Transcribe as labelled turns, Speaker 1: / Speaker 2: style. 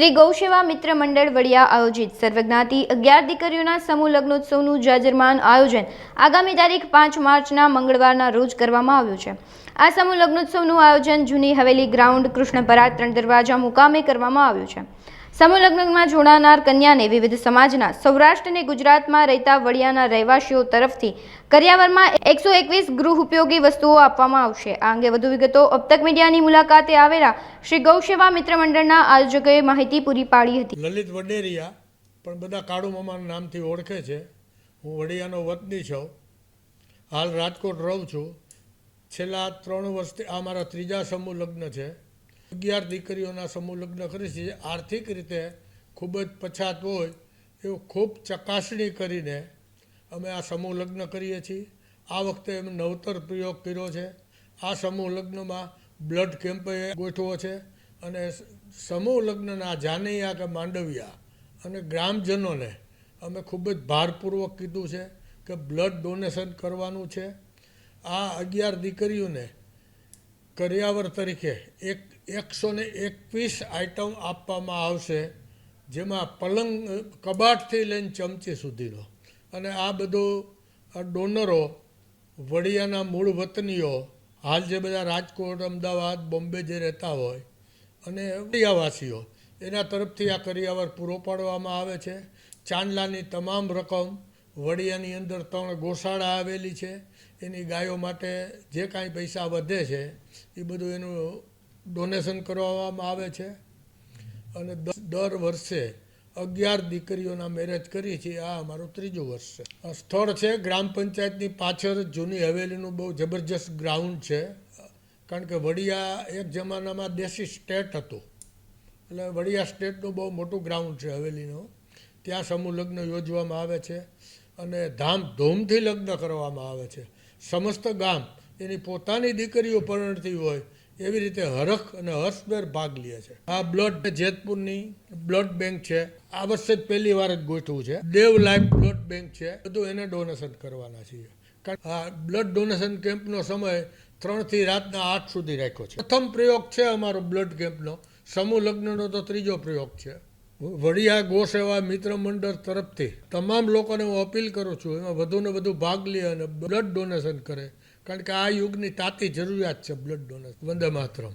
Speaker 1: શ્રી ગૌસેવા મિત્ર મંડળ વડિયા આયોજિત સર્વજ્ઞાતિ અગિયાર દીકરીઓના સમૂહ લગ્નોત્સવનું જાજરમાન આયોજન આગામી તારીખ પાંચ માર્ચના મંગળવારના રોજ કરવામાં આવ્યું છે. આ સમૂહ લગ્નોત્સવનું આયોજન જૂની હવેલી ગ્રાઉન્ડ કૃષ્ણપરા ત્રણ દરવાજા મુકામે કરવામાં આવ્યું છે. સમૂહ લગ્નમાં જોડાનાર કન્યાને વિવિધ સમાજના સૌરાષ્ટ્ર અને ગુજરાતમાં રહેતા વડિયાના રહેવાસીઓ તરફથી કરિયાવરમાં એકસો એકવીસ ગૃહ ઉપયોગી વસ્તુઓ આપવામાં આવશે. આ અંગે વધુ વિગતો અબતક મીડિયાની મુલાકાતે આવેલા શ્રી ગૌસેવા મિત્ર મંડળના આયોજકોએ માહિતી પૂરી પાડી હતી.
Speaker 2: લલિત વડેરિયા, પણ બધા કાળુ મામાના નામથી ઓળખે છે. હું વડિયાનો વતની છું. હાલ રાજકોટ રહું છું. છેલ્લા ત્રણ વર્ષથી આ મારા ત્રીજા સમૂહ લગ્ન છે. અગિયાર દીકરીઓના સમૂહ લગ્ન કરે છે આર્થિક રીતે ખૂબ જ પછાત હોય, એવું ખૂબ ચકાસણી કરીને અમે આ સમૂહ લગ્ન કરીએ છીએ. આ વખતે અમે નવતર પ્રયોગ કર્યો છે. આ સમૂહ લગ્નમાં બ્લડ કેમ્પે ગોઠવો છે અને સમૂહ લગ્નના જાનૈયા કે માંડવિયા અને ગ્રામજનોને અમે ખૂબ જ ભારપૂર્વક કીધું છે કે બ્લડ ડોનેશન કરવાનું છે. આ અગિયાર દીકરીઓને કરિયાવર તરીકે એક એકસો ને એકવીસ આઇટમ આપવામાં આવશે, જેમાં પલંગ, કબાટથી લઈને ચમચી સુધીનો. અને આ બધું ડોનરો વડિયાના મૂળ વતનીઓ, હાલ જે બધા રાજકોટ, અમદાવાદ, બોમ્બે જે રહેતા હોય, અને વડિયાવાસીઓ, એના તરફથી આ કરિયાવર પૂરો પાડવામાં આવે છે. ચાંદલાની તમામ રકમ વડિયાની અંદર ત્રણ ગોશાળા આવેલી છે. એની ગાયો માટે જે કાંઈ પૈસા વધે છે, એ બધું એનું ડોનેશન કરવામાં આવે છે. અને દર વર્ષે અગિયાર દીકરીઓના મેરેજ કરી છીએ. આ અમારું ત્રીજું વર્ષ છે. સ્થળ છે ગ્રામ પંચાયતની પાછળ, જૂની હવેલીનું બહુ જબરજસ્ત ગ્રાઉન્ડ છે. કારણ કે વડિયા એક જમાનામાં દેશી સ્ટેટ હતું. એટલે વડિયા સ્ટેટનું બહુ મોટું ગ્રાઉન્ડ છે હવેલીનું. ત્યાં સમૂહ લગ્ન યોજવામાં આવે છે. અને ધામધૂમથી લગ્ન કરવામાં આવે છે. સમસ્ત ગામ એની પોતાની દીકરીઓ પરણતી હોય એવી રીતે હરખ અને હર્ષભેર ભાગ લે છે. આ બ્લડ જેતપુરની બ્લડ બેંક છે. આ વર્ષે જ પહેલી વાર જ ગોઠવું છે. દેવ લાઈફ બ્લડ બેંક છે. બધું એને ડોનેશન કરવાના છીએ. કારણ આ બ્લડ ડોનેશન કેમ્પનો સમય ત્રણથી રાતના આઠ સુધી રાખ્યો છે. પ્રથમ પ્રયોગ છે અમારો બ્લડ કેમ્પનો. સમૂહ લગ્નનો તો ત્રીજો પ્રયોગ છે. વડિયા ગોસેવા મિત્ર મંડળ તરફથી તમામ લોકોને હું અપીલ કરું છું, એમાં વધુને વધુ ભાગ લે અને બ્લડ ડોનેશન કરે. કારણ કે આ યુગની તાતી જરૂરિયાત છે બ્લડ ડોનેશન વંદે માતરમ.